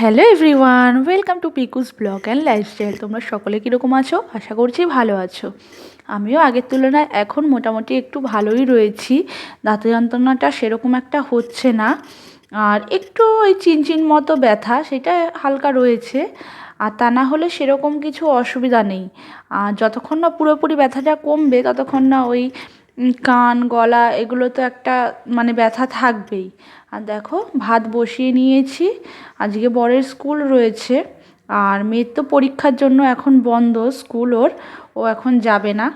Hello everyone, welcome to Piku's blog and lifestyle. তোমরা সকলে কীরকম আছো? আশা করছি ভালো আছো। আমিও আগের তুলনায় এখন মোটামুটি একটু ভালোই রয়েছি। দাঁতের যন্ত্রণাটা সেরকম একটা হচ্ছে না। আর একটু ওই চিনচিন মতো ব্যথা, সেটা হালকা রয়েছে। আর তা না হলে সেরকম কিছু অসুবিধা নেই। আর যতক্ষণ না পুরোপুরি ব্যথাটা কমবে, ততক্ষণ না ওই কান, গলা, এগুলো তো একটা মানে ব্যথা থাকবেই। আর দেখো, ভাত বসিয়ে নিয়েছি। আজকে বরের স্কুল রয়েছে। আর মেয়ের তো পরীক্ষার জন্য এখন বন্ধ স্কুল ওর। ও এখন যাবে না।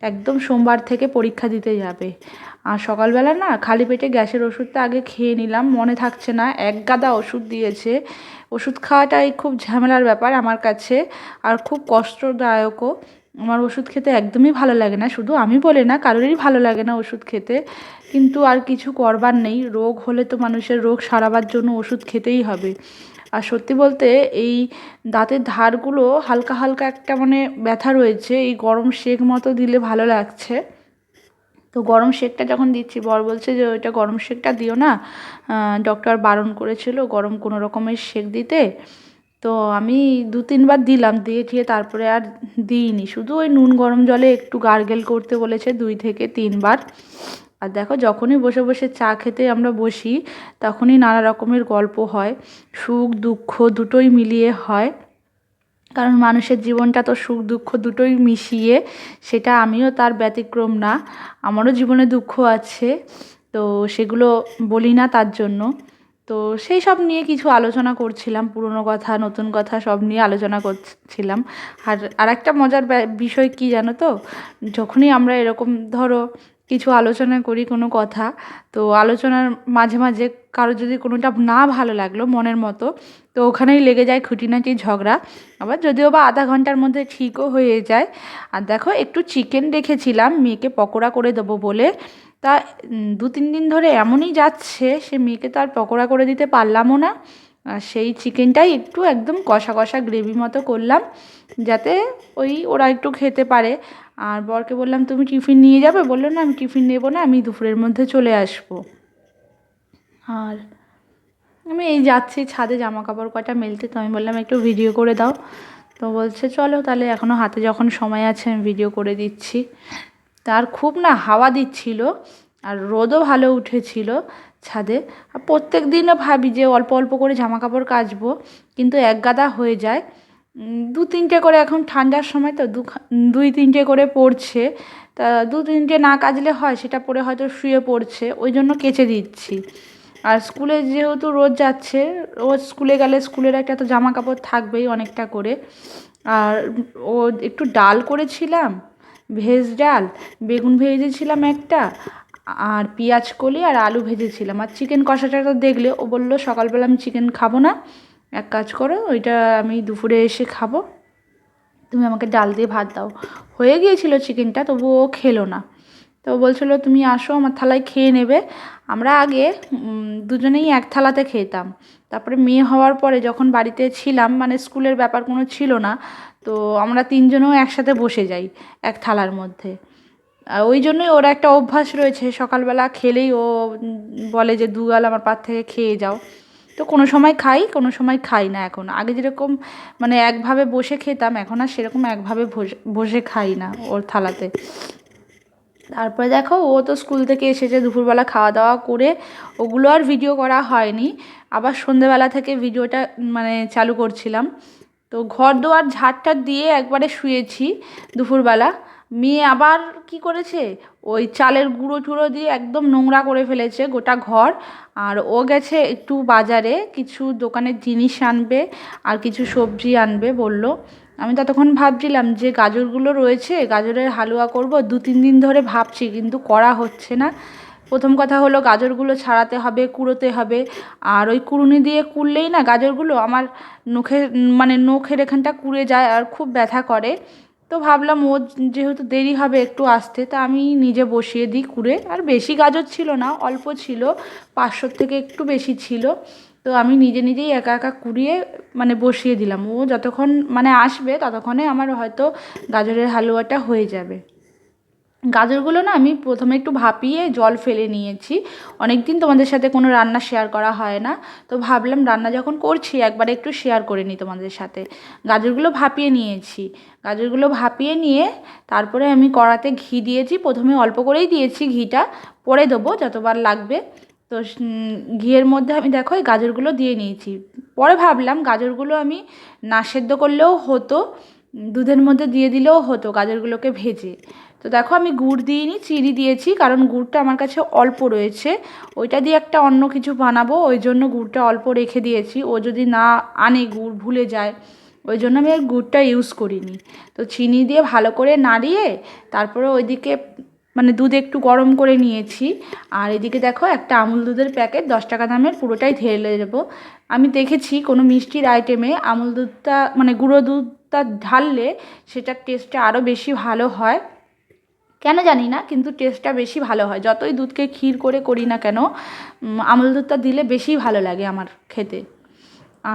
একদম সোমবার থেকে পরীক্ষা দিতে যাবে। আর সকালবেলা না খালি পেটে গ্যাসের ওষুধটা আগে খেয়ে নিলাম। মনে থাকছে না, এক গাদা ওষুধ দিয়েছে। ওষুধ খাওয়াটাই খুব ঝামেলার ব্যাপার আমার কাছে। আর খুব কষ্টদায়কও। আমার ওষুধ খেতে একদমই ভালো লাগে না। শুধু আমি বলে না, কারোরই ভালো লাগে না ওষুধ খেতে। কিন্তু আর কিছু করবার নেই। রোগ হলে তো মানুষের রোগ সারাবার জন্য ওষুধ খেতেই হবে। আর সত্যি বলতে এই দাঁতের ধারগুলো হালকা হালকা একটা মানে ব্যথা রয়েছে। এই গরম সেক মতো দিলে ভালো লাগছে। তো গরম শেকটা যখন দিচ্ছি, বর বলছে যে, ওইটা গরম শেকটা দিও না। ডক্টর বারণ করেছিল গরম কোনো রকমের শেক দিতে। তো আমি দু তিনবার দিলাম, দিয়ে ঠিয়ে তারপরে আর দিইনি। শুধু ওই নুন গরম জলে একটু গার্গেল করতে বলেছে দুই থেকে তিনবার। আর দেখো, যখনই বসে বসে চা খেতে আমরা বসি, তখনই নানা রকমের গল্প হয়। সুখ, দুঃখ দুটোই মিলিয়ে হয়। কারণ মানুষের জীবনটা তো সুখ, দুঃখ দুটোই মিশিয়ে, সেটা আমিও তার ব্যতিক্রম না, আমারও জীবনে দুঃখ আছে। তো সেগুলো বলি না তার জন্য। তো সেই সব নিয়ে কিছু আলোচনা করছিলাম, পুরনো কথা, নতুন কথা সব নিয়ে আলোচনা করছিলাম। আর আর একটা মজার বিষয় কী জানো তো? যখনই আমরা এরকম ধরো কিছু আলোচনা করি কোনো কথা, তো আলোচনার মাঝে মাঝে কারও যদি কোনোটা না ভালো লাগল মনের মতো, তো ওখানেই লেগে যায় খুঁটিনাটি ঝগড়া। আবার যদিও বা আধা ঘণ্টার মধ্যে ঠিকও হয়ে যায়। আর দেখো একটু চিকেন রেখেছিলাম, মেয়েকে পকোড়া করে দেবো বলে। তা দু তিন দিন ধরে এমনই যাচ্ছে, সে মেয়েকে তো আর পকোড়া করে দিতে পারলামও না। আর সেই চিকেনটাই একটু একদম কষা কষা গ্রেভি মতো করলাম, যাতে ওই ওরা একটু খেতে পারে। আর বরকে বললাম, তুমি টিফিন নিয়ে যাবে? বলল, না, আমি টিফিন নেব না, আমি দুপুরের মধ্যে চলে আসব। আর আমি এই যাচ্ছি, ছাদে জামা কাপড় কটা মেলতে, তো আমি বললাম, একটু ভিডিও করে দাও। তো বলছে, চলো তাহলে এখনও হাতে যখন সময় আছে, আমি ভিডিও করে দিচ্ছি। তার খুব না হাওয়া দিচ্ছিল আর রোদও ভালো উঠেছিল ছাদে। আর প্রত্যেক দিনও ভাবি যে অল্প অল্প করে জামা কাপড় কাচবো, কিন্তু এক গাদা হয়ে যায়। দু তিনটে করে এখন ঠান্ডার সময় তো দু দুই তিনটে করে পড়ছে। তা দু তিনটে না কাচলে হয়, সেটা পরে হয়তো শুয়ে পড়ছে, ওই জন্য কেচে দিচ্ছি। আর স্কুলে যেহেতু রোজ যাচ্ছে, রোজ স্কুলে গেলে স্কুলের একটা তো জামা কাপড় থাকবেই অনেকটা করে। আর ও একটু ডাল করেছিলাম ভেজ ডাল, বেগুন ভেজেছিলাম একটা, আর পেঁয়াজ কলি আর আলু ভেজেছিলাম। আর চিকেন কষাটা তো দেখলে, ও বলল, সকালবেলা আমি চিকেন খাব না। এক কাজ করো, ওইটা আমি দুপুরে এসে খাব। তুমি আমাকে ডাল দিয়ে ভাত দাও। হয়ে গিয়েছিল চিকেনটা তবুও খেলো না। তো বলছিলো, তুমি আসো, আমার থালায় খেয়ে নেবে। আমরা আগে দুজনেই এক থালাতে খেতাম। তারপরে মেয়ে হওয়ার পরে যখন বাড়িতে ছিলাম মানে স্কুলের ব্যাপার কোনো ছিল না, তো আমরা তিনজনেও একসাথে বসে যাই এক থালার মধ্যে। ওই জন্যই ওর একটা অভ্যাস রয়েছে, সকালবেলা খেলেই ও বলে যে দুগাল আমার পাত থেকে খেয়ে যাও। তো কোনো সময় খাই, কোনো সময় খাই না এখন। আগে যেরকম মানে একভাবে বসে খেতাম, এখন আর সেরকম একভাবে বসে খাই না ওর থালাতে। তারপরে দেখো, ও তো স্কুল থেকে এসেছে দুপুরবেলা খাওয়া দাওয়া করে। ওগুলো আর ভিডিও করা হয়নি। আবার সন্ধেবেলা থেকে ভিডিওটা মানে চালু করছিলাম। তো ঘর দোয়ার ঝাড়টা দিয়ে একবারে শুয়েছি দুপুরবেলা। মেয়ে আবার কি করেছে? ওই চালের গুঁড়ো টুড়ো দিয়ে একদম নোংরা করে ফেলেছে গোটা ঘর। আর ও গেছে একটু বাজারে, কিছু দোকানের জিনিস আনবে আর কিছু সবজি আনবে বলল। আমি ততক্ষণ ভাবছিলাম যে গাজরগুলো রয়েছে, গাজরের হালুয়া করব, দু তিন দিন ধরে ভাবছি, কিন্তু করা হচ্ছে না। প্রথম কথা হলো গাজরগুলো ছাড়াতে হবে, কুড়োতে হবে। আর ওই কুড়ুনি দিয়ে কুড়লেই না গাজরগুলো আমার নখের মানে নখের এখানটা কুড়ে যায় আর খুব ব্যথা করে। তো ভাবলাম ও যেহেতু দেরি হবে একটু আসতে, তা আমি নিজে বসিয়ে দিই কুড়ে। আর বেশি গাজর ছিল না, অল্প ছিল, পাঁচশোর থেকে একটু বেশি ছিল। তো আমি নিজে নিজেই একা একা কুড়িয়ে মানে বসিয়ে দিলাম। ও যতক্ষণ মানে আসবে ততক্ষণে আমার হয়তো গাজরের হালুয়াটা হয়ে যাবে। গাজরগুলো না আমি প্রথমে একটু ভাপিয়ে জল ফেলে নিয়েছি। অনেক দিন তোমাদের সাথে কোনো রান্না শেয়ার করা হয় না। তো ভাবলাম রান্না যখন করছি, একবারে একটু শেয়ার করে নিই তোমাদের সাথে। গাজরগুলো ভাপিয়ে নিয়েছি। গাজরগুলো ভাপিয়ে নিয়ে তারপরে আমি কড়াতে ঘি দিয়েছি। প্রথমে অল্প করেই দিয়েছি ঘিটা। পরে দেবো যতবার লাগবে। তো ঘিয়ের মধ্যে আমি দেখো এই গাজরগুলো দিয়ে নিয়েছি। পরে ভাবলাম গাজরগুলো আমি না সেদ্ধ করলেও হতো, দুধের মধ্যে দিয়ে দিলেও হতো গাজরগুলোকে ভেজে। তো দেখো আমি গুড় দিইনি চিনি দিয়েছি, কারণ গুড়টা আমার কাছে অল্প রয়েছে। ওইটা দিয়ে একটা অন্য কিছু বানাবো, ওই জন্য গুড়টা অল্প রেখে দিয়েছি। ও যদি না আনে গুড় ভুলে যায়, ওই জন্য আমি আর গুড়টা ইউজ করিনি। তো চিনি দিয়ে ভালো করে নাড়িয়ে, তারপরে ওইদিকে মানে দুধ একটু গরম করে নিয়েছি। আর এদিকে দেখো, একটা আমুল দুধের প্যাকেট, দশ টাকা দামের, পুরোটাই ঢেলে দেবো। আমি দেখেছি কোনো মিষ্টির আইটেমে আমুল দুধটা মানে গুঁড়ো দুধটা ঢাললে সেটার টেস্টটা আরও বেশি ভালো হয়। কেন জানি না, কিন্তু টেস্টটা বেশি ভালো হয়। যতই দুধকে ক্ষীর করে করি না কেন আমুল দুধটা দিলে বেশি ভালো লাগে আমার খেতে।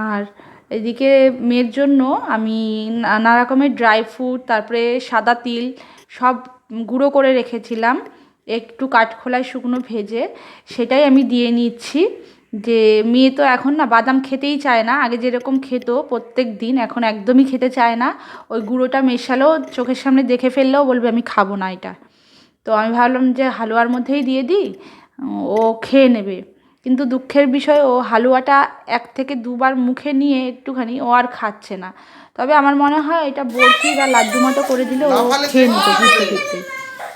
আর এদিকে মেয়ের জন্য আমি নানা রকমের ড্রাই ফ্রুট তারপরে সাদা তিল, সব গুঁড়ো করে রেখেছিলাম, একটু কাঠখোলায় শুকনো ভেজে, সেটাই আমি দিয়ে নিচ্ছি। যে মেয়ে তো এখন না বাদাম খেতেই চায় না, আগে যেরকম খেত প্রত্যেক দিন, এখন একদমই খেতে চায় না। ওই গুঁড়োটা মেশালেও চোখের সামনে দেখে ফেললেও বলবে, আমি খাব না এটা। তো আমি ভাবলাম যে হালুয়ার মধ্যেই দিয়ে দিই, ও খেয়ে নেবে। কিন্তু দুঃখের বিষয়, ও হালুয়াটা এক থেকে দুবার মুখে নিয়ে একটুখানি, ও আর খাচ্ছে না। তবে আমার মনে হয় এটা বরফি বা লাড্ডু মতো করে দিলে ও খেয়ে নিত ঘুরতে ফিরতে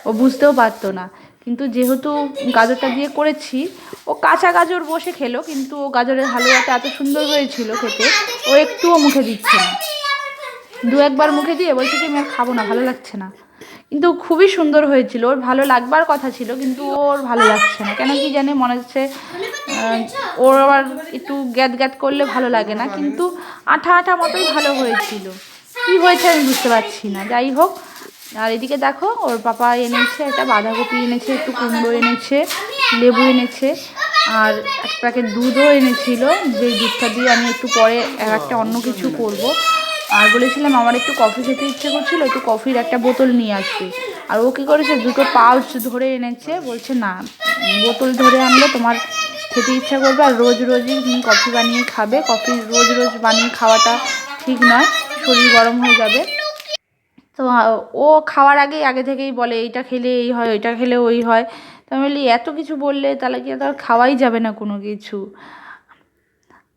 ও বুঝতেও পারতো না। কিন্তু যেহেতু গাজরটা দিয়ে করেছি ও কাঁচা গাজর বসে খেলো কিন্তু ও গাজরের হালুয়াটা এত সুন্দর হয়েছিল খেতে ও একটুও মুখে দিচ্ছে না। দু একবার মুখে দিয়ে বলছে কি আমি আর খাব না ভালো লাগছে না। কিন্তু খুবই সুন্দর হয়েছিল। ওর ভালো লাগবার কথা ছিল, কিন্তু ওর ভালো লাগছে না। কেন কি জানে, মনে হচ্ছে ওর আবার একটু গ্যাদ গ্যাদ করলে ভালো লাগে না, কিন্তু আঠা আঠা মতোই ভালো হয়েছিল। কী হয়েছে আমি বুঝতে পারছি না। যাই হোক, আর এদিকে দেখো, ওর পাপা এনেছে একটা বাঁধাকপি এনেছে, একটু কুমড়ো এনেছে, লেবু এনেছে, আর এক প্যাকেট দুধও এনেছিল। যে দুধটা দিয়ে আমি একটু পরে একটা অন্য কিছু করব। আর বলেছিলাম আমার একটু কফি খেতে ইচ্ছে করছিল, একটু কফির একটা বোতল নিয়ে আসবে। আর ও কী করেছে, দুটো পাউচ ধরে এনেছে, বলছে না, বোতল ধরে আনলে তোমার খেতে ইচ্ছা করবে আর রোজ রোজই তুমি কফি বানিয়ে খাবে। কফি রোজ রোজ বানিয়ে খাওয়াটা ঠিক নয়, শরীর গরম হয়ে যাবে। তো ও খাওয়ার আগেই, আগে থেকেই বলে, এইটা খেলে এই হয়, ওইটা খেলে ওই হয়। তো আমি বলি, এত কিছু বললে তাহলে কি আর খাওয়াই যাবে না কোনো কিছু?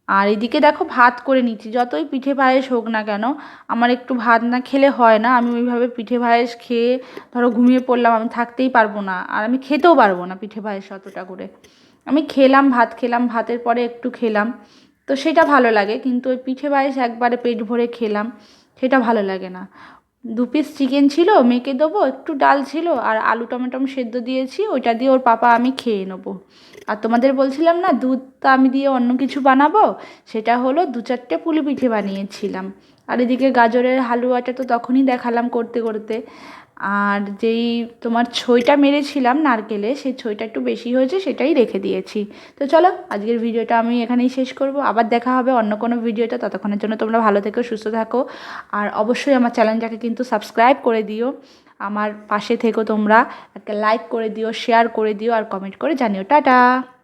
আর এদিকে দেখো ভাত করে নিচ্ছি। যতই পিঠে পায়েস হোক না কেন, আমার একটু ভাত না খেলে হয় না। আমি ওইভাবে পিঠে পায়েস খেয়ে ধরো ঘুমিয়ে পড়লাম, আমি থাকতেই পারব না। আর আমি খেতেও পারব না পিঠে পায়েস অতটা করে। আমি খেলাম, ভাত খেলাম, ভাতের পরে একটু খেলাম। তো সেটা ভালো লাগে, কিন্তু ওই পিঠে পায়েস একবারে পেট ভরে খেলাম, সেটা ভালো লাগে না। দু পিস চিকেন ছিল, মেখে দেবো, একটু ডাল ছিল, আর আলু টমেটম সেদ্ধ দিয়েছি, ওইটা দিয়ে ওর পাপা আমি খেয়ে নেব। আর তোমাদের বলছিলাম না দুধটা আমি দিয়ে অন্য কিছু বানাবো, সেটা হলো দু চারটে পুলি পিঠে বানিয়েছিলাম। আর এদিকে গাজরের হালুয়াটা তো তখনই দেখালাম করতে করতে। আর যেই তোমার ছইটা মেরেছিলাম নারকেলে, সেই ছইটা একটু বেশি হয়েছে, সেটাই রেখে দিয়েছি। তো চলো, আজকের ভিডিওটা আমি এখানেই শেষ করব। আবার দেখা হবে অন্য কোনো ভিডিওটা ততক্ষণের জন্য তোমরা ভালো থেকো, সুস্থ থাকো। আর অবশ্যই আমার চ্যানেলটাকে কিন্তু সাবস্ক্রাইব করে দিও। আমার পাশে থেকো তোমরা। একটা লাইক করে দিও, শেয়ার করে দিও, আর কমেন্ট করে জানিও। টাটা!